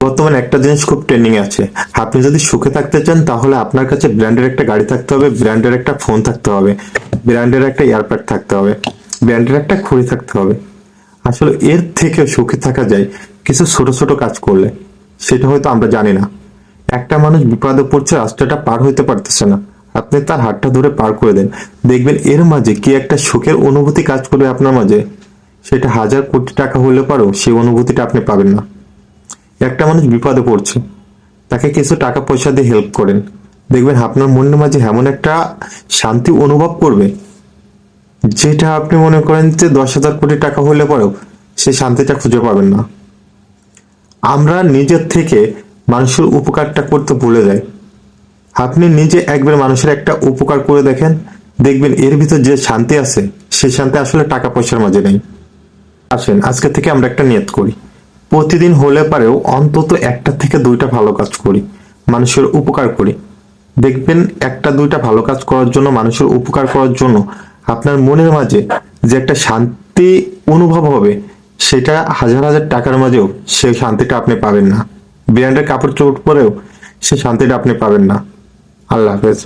বর্তমানে একটা জিনিস খুব ট্রেন্ডিং আছে। আপনি যদি সুখে থাকতে চান, তাহলে আপনার কাছে ব্র্যান্ডের একটা গাড়ি থাকতে হবে ব্র্যান্ডের একটা ফোন থাকতে হবে ব্র্যান্ডের একটা এয়ারপ্যাড থাকতে হবে ব্র্যান্ডের একটা ঘড়ি থাকতে হবে। আসলে এর থেকে সুখে থাকা যায় কিছু ছোট ছোট কাজ করলে। সেটা হয়তো আমরা জানি না। একটা মানুষ বিপদে পড়ছে, রাস্তাটা পার হইতে পারতেছে না। আপনি তার হাতটা ধরে পার করে দেন। দেখবেন এর মাঝে কি একটা সুখের অনুভূতি কাজ করবে আপনার মাঝে। সেটা হাজার কোটি টাকা হলে পারো, সেই অনুভূতিটা আপনি পাবেন না। একটা মানুষ বিপদে পড়ছে। তাকে কিছু টাকা পয়সা দিয়ে হেল্প করেন। দেখবেন আপনার মনের মাঝে এমন একটা শান্তি অনুভব করবে, যেটা আপনি মনে করেন যে দশ হাজার কোটি টাকা হলে পরেও সেই শান্তিটা খুঁজে পাবেন না। আমরা নিজের থেকে মানুষের উপকারটা করতে ভুলে যাই। আপনি নিজে একবার মানুষের একটা উপকার করে দেখেন, দেখবেন এর ভিতর যে শান্তি আছে সেই শান্তি আসলে টাকা পয়সার মাঝে নেই। আসেন, আজকে থেকে আমরা একটা নিয়ত করি। প্রতিদিন হলে পারেও অন্তত একটা থেকে দুইটা ভালো কাজ করি, মানুষের উপকার করি। দেখবেন একটা দুইটা ভালো কাজ করার জন্য, মানুষের উপকার করার জন্য আপনার মনের মাঝে যে একটা শান্তি অনুভব হবে, সেটা হাজার হাজার টাকার মাঝেও সেই শান্তিটা আপনি পাবেন না। ব্র্যান্ডের কাপড় চোপড় পরেও সেই শান্তিটা আপনি পাবেন না। আল্লাহ হাফেজ।